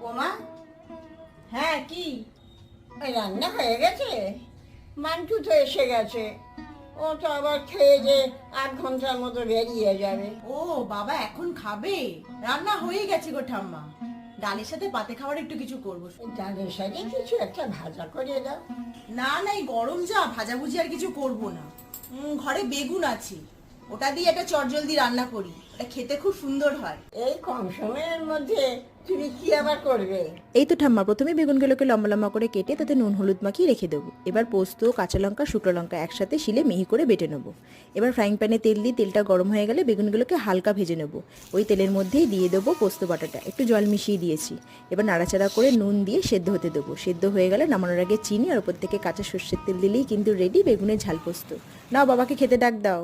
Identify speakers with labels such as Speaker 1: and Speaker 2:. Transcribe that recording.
Speaker 1: ওমা
Speaker 2: হ্যাঁ কি?
Speaker 1: রান্না হয়ে গেছে? মান্টু তো এসে গেছে। ও তো আবার খেয়ে যে আধ ঘণ্টার মতো বেরিয়ে যাবে।
Speaker 2: ও বাবা এখন খাবে? রান্না হয়ে গেছে গো ঠাম্মা। ডালের সাথে পাতে খাবার একটু কিছু করব।
Speaker 1: ডালের সাথে কিছু একটা ভাজা করে দাও।
Speaker 2: না না এই গরম যা ভাজাভুজি আর কিছু করব না। উম, ঘরে বেগুন আছে। ওটা দিয়ে একটা চটজলদি রান্না করি। ওটা খেতে খুব সুন্দর হয়।
Speaker 1: এই কম সময়ের মধ্যে তুমি কি আবার করবে?
Speaker 3: এই তো ঠাম্মা প্রথমে বেগুনগুলোকে লম্বা লম্বা করে কেটে তাতে নুন হলুদ মাখিয়ে রেখে দেবো। এবার পোস্ত কাঁচা লঙ্কা শুকনো লঙ্কা একসাথে শিলে মিহি করে বেটে নেব। এবার ফ্রাইং প্যানে তেল দিয়ে তেলটা গরম হয়ে গেলে বেগুনগুলোকে হালকা ভেজে নেব। ওই তেলের মধ্যেই দিয়ে দেবো পোস্ত বাটাটা। একটু জল মিশিয়ে দিয়েছি। এবার নাড়াচাড়া করে নুন দিয়ে সেদ্ধ হতে দেবো। সেদ্ধ হয়ে গেলে নামানোর আগে চিনি আর ওপর থেকে কাঁচা সর্ষের তেল দিলেই কিন্তু রেডি বেগুনের ঝাল পোস্ত। নাও বাবাকে খেতে ডাক দাও।